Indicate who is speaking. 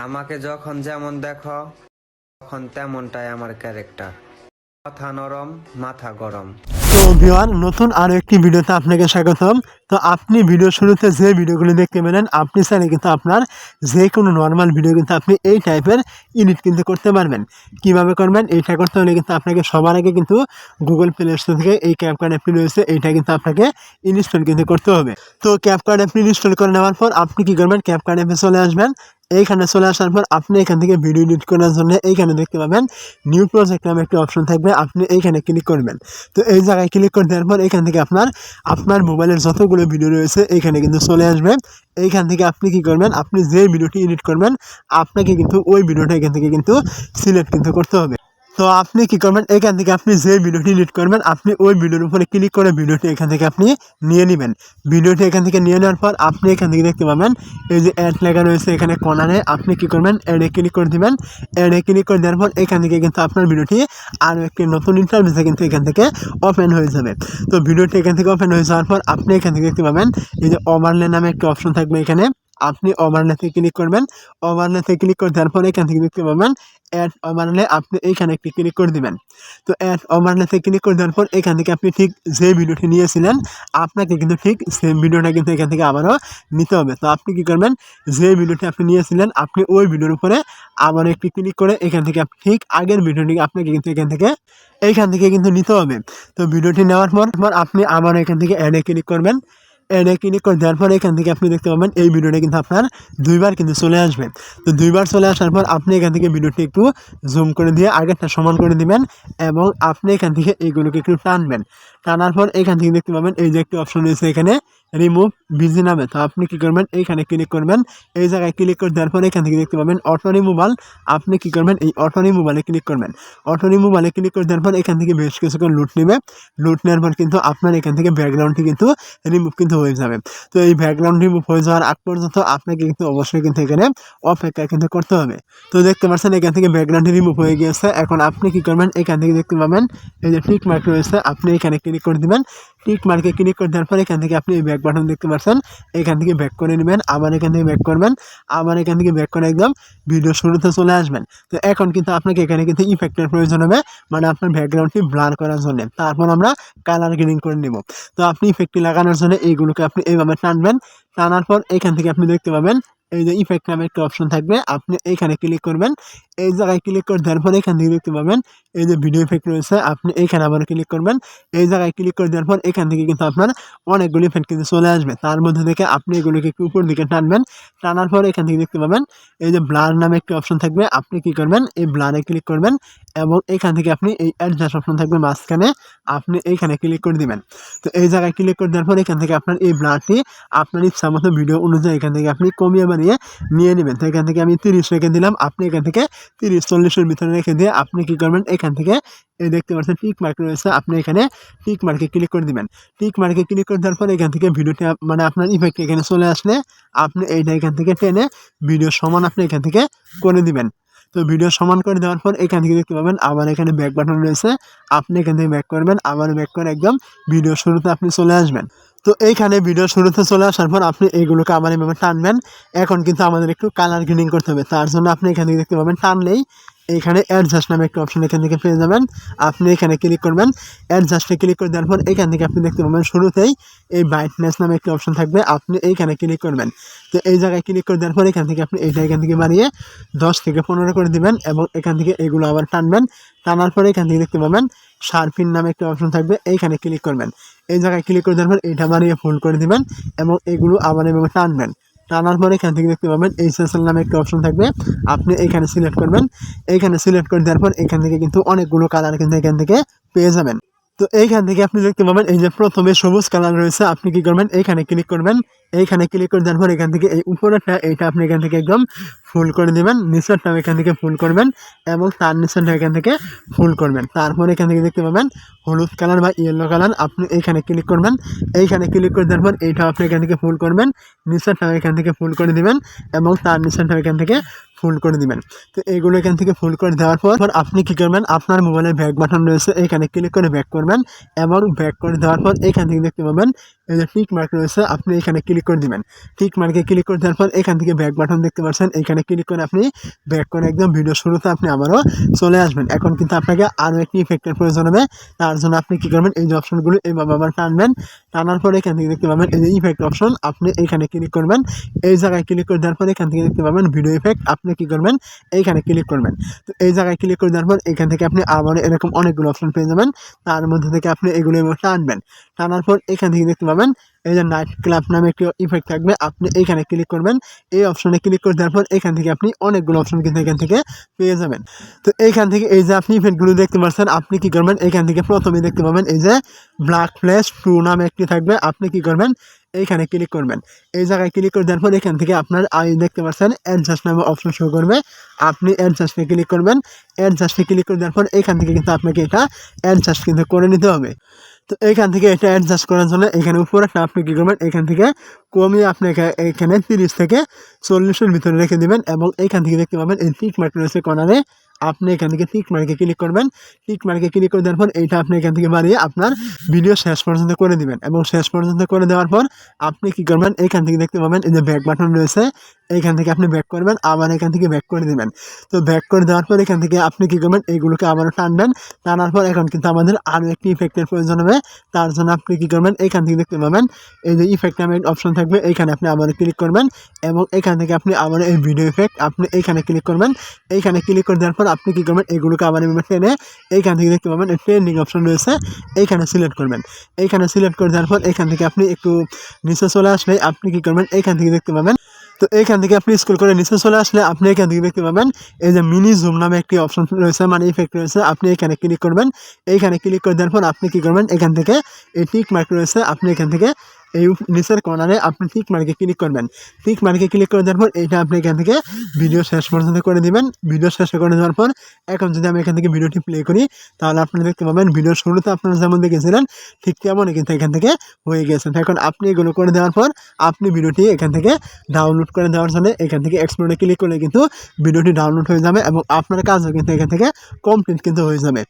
Speaker 1: আমাকে যখন যেমন দেখো, তখন তেমনটাই আমার ক্যারেক্টার কথা নরম, মাথা গরম।
Speaker 2: তো নতুন আরও একটি ভিডিওতে আপনাকে স্বাগতম। তো আপনি ভিডিও শুরুতে যে ভিডিওগুলি দেখতে পেলেন, আপনি চাইলে কিন্তু আপনার যে কোনো নর্মাল ভিডিও কিন্তু আপনি এই টাইপের এডিট কিন্তু করতে পারবেন। কীভাবে করবেন, এইটা করতে হলে কিন্তু আপনাকে সবার আগে কিন্তু গুগল প্লে স্টোর থেকে এই ক্যাপকার্ড অ্যাপটি রয়েছে, এইটা কিন্তু আপনাকে ইনস্টল কিন্তু করতে হবে। তো ক্যাপকার্ড অ্যাপটি ইনস্টল করে নেওয়ার পর আপনি কি করবেন ক্যাপকার্ড অ্যাপে চলে আসবেন। এইখানে চলে আসার পর আপনি এখান থেকে ভিডিও এডিট করার জন্য এইখানে দেখতে পাবেন নিউ প্রজেক্ট নামে একটি অপশন থাকবে, আপনি এইখানে ক্লিক করবেন। তো এই জায়গায় ক্লিক করে দেওয়ার পর এখান থেকে আপনার আপনার মোবাইলের যতগুলো ভিডিও রয়েছে এইখানে কিন্তু চলে আসবে। এইখান থেকে আপনি কি করবেন, আপনি যে ভিডিওটি এডিট করবেন, আপনাকে কিন্তু ওই ভিডিওটা এখান থেকে কিন্তু সিলেক্ট কিন্তু করতে হবে। তো আপনি কি করবেন? এখান থেকে আপনি যে ভিডিওটি এডিট করবেন, আপনি ওই ভিডিওর উপরে ক্লিক করে ভিডিওটি এখান থেকে আপনি নিয়ে নেবেন। ভিডিওটি এখান থেকে নিয়ে নেওয়ার পর আপনি এখান থেকে দেখতে পাবেন, এই যে অ্যাড লেখা রয়েছে এখানে কর্নারে আপনি কি করবেন? অ্যাডে ক্লিক করে দিবেন। অ্যাডে ক্লিক করে দেওয়ার পর এখান থেকে কিন্তু আপনার ভিডিওটি আরও একটি নতুন ইন্টারভিউসে কিন্তু এখান থেকে ওপেন হয়ে যাবে। তো ভিডিওটি এখান থেকে ওপেন হয়ে যাওয়ার পর আপনি এখান থেকে দেখতে পাবেন, এই যে ওভারলে নামে একটি অপশন থাকবে এখানে। আপনি ওভারলেতে ক্লিক করবেন। ওভারলেতে ক্লিক করে দেওয়ার পর এখান থেকে দেখতে পাবেন অ্যাড ওভারলে আপনি এইখানে একটি ক্লিক করে দিবেন। তো অ্যাড ওভারলেতে ক্লিক করে দেওয়ার পর এখান থেকে আপনি ঠিক যে ভিডিওটি নিয়েছিলেন, আপনাকে কিন্তু ঠিক সেম ভিডিওটা কিন্তু এখান থেকে আবারও নিতে হবে। তো আপনি কী করবেন, যে ভিডিওটি আপনি নিয়েছিলেন, আপনি ওই ভিডিওর উপরে আবার একটি ক্লিক করে এখান থেকে ঠিক আগের ভিডিওটি আপনাকে কিন্তু এখান থেকে, এইখান থেকে কিন্তু নিতে হবে। তো ভিডিওটি নেওয়ার পর পর আপনি আবার এখান থেকে অ্যাডে ক্লিক করবেন। অ্যাডে ক্লিক করে দেওয়ার পর এখান থেকে আপনি দেখতে পাবেন এই ভিডিওটা কিন্তু আপনার দুইবার কিন্তু চলে আসবে। তো দুইবার চলে আসার পর আপনি এখান থেকে ভিডিওটি একটু জুম করে দিয়ে আগেরটা সমান করে দিবেন এবং আপনি এখান থেকে এইগুলোকে একটু টানবেন। টানার পর এখান থেকে দেখতে পাবেন এই যে একটি অপশন রয়েছে এখানে রিমুভ বিজি নামে। তো আপনি কি করবেন? এইখানে ক্লিক করবেন। এই জায়গায় ক্লিক করে দেওয়ার পরে এখান থেকে দেখতে পাবেন অটো রিমুভাল আপনি কি করবেন? এই অটো রিমুভালে ক্লিক করবেন। অটো রিমুভালে ক্লিক করে দেওয়ার পর এখান থেকে বেশ কিছুক্ষণ লুট নেবে। লুট নেওয়ার পর কিন্তু আপনার এখান থেকে ব্যাকগ্রাউন্ডটি কিন্তু রিমুভ কিন্তু হয়ে যাবে। তো এই ব্যাকগ্রাউন্ড রিমুভ হয়ে যাওয়ার আগ পর্যন্ত আপনাকে কিন্তু অবশ্যই কিন্তু এখানে অপেক্ষা কিন্তু করতে হবে। তো দেখতে পাচ্ছেন এখান থেকে ব্যাকগ্রাউন্ড রিমুভ হয়ে গিয়েছে। এখন আপনি কি করবেন? এখান থেকে দেখতে পাবেন এই যে টিক মার্ক রয়েছে। আপনি এখানে ক্লিক করে দিবেন। টিক মার্কে ক্লিক করে দেওয়ার পর এখান থেকে আপনি এই বাটন দেখতে পাচ্ছেন এখান থেকে ব্যাক করে নেবেন, আবার এখান থেকে ব্যাক করবেন, আবার এখান থেকে ব্যাক করে একদম ভিডিও শুরুতে চলে আসবেন। তো এখন কিন্তু আপনাকে এখানে কিন্তু ইফেক্টের প্রয়োজন হবে মানে আপনার ব্যাকগ্রাউন্ডটি ব্লার করার জন্য। তারপর আমরা কালার গ্রেডিং করে নেব। তো আপনি ইফেক্টটি লাগানোর জন্য এইগুলোকে আপনি এইভাবে টানবেন, টানার পর এখান থেকে আপনি দেখতে পাবেন, এই যে ইফেক্ট নামে একটা অপশন থাকবে, আপনি এইখানে ক্লিক করবেন এই জায়গায় ক্লিক করে দেওয়ার পর এখান থেকে দেখতে পাবেন, এই যে ভিডিও ইফেক্ট রয়েছে, আপনি এইখানে আবার ক্লিক করবেন। এই জায়গায় ক্লিক করে দেওয়ার পর এখান থেকে কিন্তু আপনার অনেকগুলি ইফেক্ট কিন্তু চলে আসবে। তার মধ্যে থেকে আপনি এগুলোকে একটু উপর দিকে টানবেন, টানার পর এখান থেকে দেখতে পাবেন, এই যে ব্লার নামে একটি অপশন থাকবে, আপনি কি করবেন, এই ব্লারে ক্লিক করবেন এবং এখান থেকে আপনি এই অ্যাডজাস্ট অপশন থাকবে মাঝখানে, আপনি এইখানে ক্লিক করে দিবেন। তো এই জায়গায় ক্লিক করে দেওয়ার পর এখান থেকে আপনার এই ব্লারটি আপনার ইচ্ছা মতো ভিডিও অনুযায়ী এখান থেকে আপনি কমিয়ে বানিয়ে নিয়ে নেবেন। তো এখান থেকে আমি তিরিশ রেখে দিলাম, আপনি এখান থেকে তিরিশ চল্লিশের ভিতরে রেখে দিয়ে আপনি কী করবেন? এখান থেকে এই দেখতে পাচ্ছেন টিক মার্ক রয়েছে। আপনি এখানে টিক মার্কে ক্লিক করে দিবেন। টিক মার্কে ক্লিক করে দেওয়ার পর এখান থেকে ভিডিওটি মানে আপনার ইফেক্ট এখানে চলে আসলে আপনি এইটা এখান থেকে টেনে ভিডিও সমান আপনি এখান থেকে করে দিবেন। তো ভিডিও সমান করে দেওয়ার পর এখান থেকে দেখতে পাবেন আবার এখানে ব্যাক বাটন রয়েছে। আপনি এখান থেকে ব্যাক করবেন, আবার ব্যাক করে একদম ভিডিও শুরুতে আপনি চলে আসবেন। তো এইখানে ভিডিও শুরুতে চলে আসার পর আপনি এইগুলোকে আবার এভাবে টানবেন। এখন কিন্তু আমাদের একটু কালার গ্রেডিং করতে হবে। তার জন্য আপনি এখান থেকে দেখতে পাবেন টানলেই এইখানে অ্যাডজাস্ট নামে একটা অপশন এখান থেকে পেয়ে যাবেন। আপনি এখানে ক্লিক করবেন। অ্যাডজাস্টে ক্লিক করে দেওয়ার পর এখান থেকে আপনি দেখতে পাবেন শুরুতেই এই ব্রাইটনেস নামে একটি অপশন থাকবে। আপনি এইখানে ক্লিক করবেন। তো এই জায়গায় ক্লিক করে দেওয়ার পর এখান থেকে আপনি এইটা এখান থেকে বাড়িয়ে দশ থেকে পনেরো করে দিবেন এবং এখান থেকে এগুলো আবার টানবেন। টানার পরে এখান থেকে দেখতে পাবেন শার্পিন নামে একটি অপশন থাকবে, এইখানে ক্লিক করবেন। এই জায়গায় ক্লিক করে পর এইটা বাড়িয়ে ফোল্ড করে দেবেন এবং এগুলো আবার এভাবে টানবেন। টানার পরে এখান থেকে দেখতে পাবেন এই সেশন নামে একটি অপশন থাকবে। আপনি এখানে সিলেক্ট করবেন। এইখানে সিলেক্ট করে দেওয়ার পর এখান থেকে কিন্তু অনেকগুলো কালার কিন্তু এখান থেকে পেয়ে যাবেন। তো এইখান থেকে আপনি দেখতে পাবেন, এই যে প্রথমে সবুজ কালার রয়েছে, আপনি কি করবেন, এইখানে ক্লিক করবেন, এইখানে ক্লিক করে দেওয়ার পর এখান থেকে এই উপরেরটা, এইটা আপনি এখান থেকে একদম ফুল করে দেবেন, নিচেরটাও এখান থেকে ফুল করবেন এবং তার নিচেরটা এখান থেকে ফুল করবেন। তারপর এখান থেকে দেখতে পাবেন, হলুদ কালার বা ইয়েলো কালার, আপনি এইখানে ক্লিক করবেন, এইখানে ক্লিক করে দেওয়ার পর এইটাও আপনি এখান থেকে ফুল করবেন, নিচেরটাও এখান থেকে ফুল করে দিবেন এবং তার নিচেরটাও এখান থেকে ফুল করে দিবেন। তো এইগুলো এখান থেকে ফুল করে দেওয়ার পর আপনি কী করবেন? আপনার মোবাইলে ব্যাক বাটন রয়েছে, এখানে ক্লিক করে ব্যাক করবেন এবং ব্যাক করে দেওয়ার পর এখান থেকে দেখতে পাবেন, এই যে টিক মার্ক রয়েছে, আপনি এখানে ক্লিক করে দিবেন। টিক মার্কে ক্লিক করে দেওয়ার পর এখান থেকে ব্যাক বাটন দেখতে পাচ্ছেন, এখানে ক্লিক করে আপনি ব্যাক করে একদম ভিডিও শুরুতে আপনি আবারও চলে আসবেন। এখন কিন্তু আপনাকে আরও একটি ইফেক্টের প্রয়োজন হবে, তার জন্য আপনি কী করবেন, এই যে অপশনগুলো এইভাবে আবার টানবেন। টানার পরে এখান থেকে দেখতে পাবেন এই যে ইফেক্ট অপশন আপনি এইখানে ক্লিক করবেন। এই জায়গায় ক্লিক করে দেওয়ার পর এখান থেকে দেখতে পাবেন ভিডিও ইফেক্ট আপনি কী করবেন? এইখানে ক্লিক করবেন। তো এই জায়গায় ক্লিক করে দেওয়ার পর এখান থেকে আপনি আবার এরকম অনেকগুলো অপশন পেয়ে যাবেন। তার মধ্যে থেকে আপনি এগুলো টানবেন। টানার পর এখান থেকে দেখতে পাবেন এই যে নাইট ক্লাব নামে একটি ইফেক্ট থাকবে, আপনি এইখানে ক্লিক করবেন। এই অপশনে ক্লিক করে দেওয়ার পর এখান থেকে আপনি অনেকগুলো অপশন কিন্তু এখান থেকে পেয়ে যাবেন। তো এইখান থেকে এই যে আপনি ইফেক্টগুলো দেখতে পাচ্ছেন, আপনি কি করবেন? এখান থেকে প্রথমে দেখতে পাবেন এই যে ব্ল্যাক ফ্ল্যাশ টু নামে একটি থাকবে, আপনি কি করবেন? এইখানে ক্লিক করবেন। এই জায়গায় ক্লিক করে দেওয়ার পর এখান থেকে আপনার আই দেখতে পাচ্ছেন অ্যাডজাস্ট নামে অপশন শো করবে। আপনি অ্যাডজাস্টে ক্লিক করবেন। অ্যাডজাস্টে ক্লিক করে দেওয়ার পর এখান থেকে কিন্তু আপনাকে এটা অ্যাডজাস্ট কিন্তু করে নিতে হবে। তো এইখান থেকে এটা অ্যাডজাস্ট করার জন্য এখানে উপরে আপনি কী করবেন? এখান থেকে কমিয়ে আপনি এখানে তিরিশ থেকে চল্লিশের ভিতরে রেখে দেবেন এবং এইখান থেকে দেখতে পাবেন এই টিক মার্ক রয়েছে কর্নারে আপনি এখান থেকে টিক মার্কে ক্লিক করবেন। টিক মার্কে ক্লিক করে দেওয়ার পর এইটা আপনি এখান থেকে বাড়িয়ে আপনার ভিডিও শেষ পর্যন্ত করে দিবেন এবং শেষ পর্যন্ত করে দেওয়ার পর আপনি কি করবেন? এখান থেকে দেখতে পাবেন এই যে ব্যাক বাটন রয়েছে এইখান থেকে আপনি ব্যাক করবেন, আবার এখান থেকে ব্যাক করে দিবেন। তো ব্যাক করে দেওয়ার পর এখান থেকে আপনি কি করবেন এইগুলোকে আবারও টানবেন। টানার পর এখন কিন্তু আমাদের আরও একটি ইফেক্টের প্রয়োজন হবে। তার জন্য আপনি কী করবেন, এখান থেকে দেখতে পাবেন, এই যে ইফেক্ট নামে অপশন থাকবে এইখানে আপনি আবার ক্লিক করবেন এবং এখান থেকে আপনি আবার এই ভিডিও ইফেক্ট আপনি এইখানে ক্লিক করবেন। এইখানে ক্লিক করে দেওয়ার পর আপনি কী করবেন, এগুলোকে আবার টেনে এইখান থেকে দেখতে পাবেন ট্রেন্ডিং অপশন রয়েছে এইখানে সিলেক্ট করবেন। এইখানে সিলেক্ট করে দেওয়ার পর এখান থেকে আপনি একটু নিচে চলে আসলে আপনি কি করবেন এইখান থেকে দেখতে পাবেন তো এইখান থেকে আপনি স্কুল করে নিচে চলে আসলে আপনি এখান থেকে দেখতে পাবেন, এই যে মিনি জুম নামে একটি অপশন রয়েছে মানে ইফেক্ট রয়েছে, আপনি এখানে ক্লিক করবেন। এইখানে ক্লিক করে দেওয়ার পর আপনি কী করবেন? এখান থেকে এই টিক মার্ক রয়েছে, আপনি এখান থেকে এই নিচের কর্নারে আপনি টিক মার্কে ক্লিক করবেন। টিক মার্কে ক্লিক করে দেওয়ার পর এইটা আপনি এখান থেকে ভিডিও শেষ পর্যন্ত করে দিবেন। ভিডিও শেষ করে দেওয়ার পর এখন যদি আমি এখান থেকে ভিডিওটি প্লে করি, তাহলে আপনারা দেখতে পাবেন ভিডিওর শুরুতে আপনারা যেমন দেখেছিলেন, ঠিক তেমনই কিন্তু এখান থেকে হয়ে গেছে। এখন আপনি এগুলো করে দেওয়ার পর আপনি ভিডিওটি এখান থেকে ডাউনলোড করে দেওয়ার জন্য এখান থেকে এক্সপ্লোরে ক্লিক করলে কিন্তু ভিডিওটি ডাউনলোড হয়ে যাবে এবং আপনার কাজও কিন্তু এখান থেকে কমপ্লিট কিন্তু হয়ে যাবে।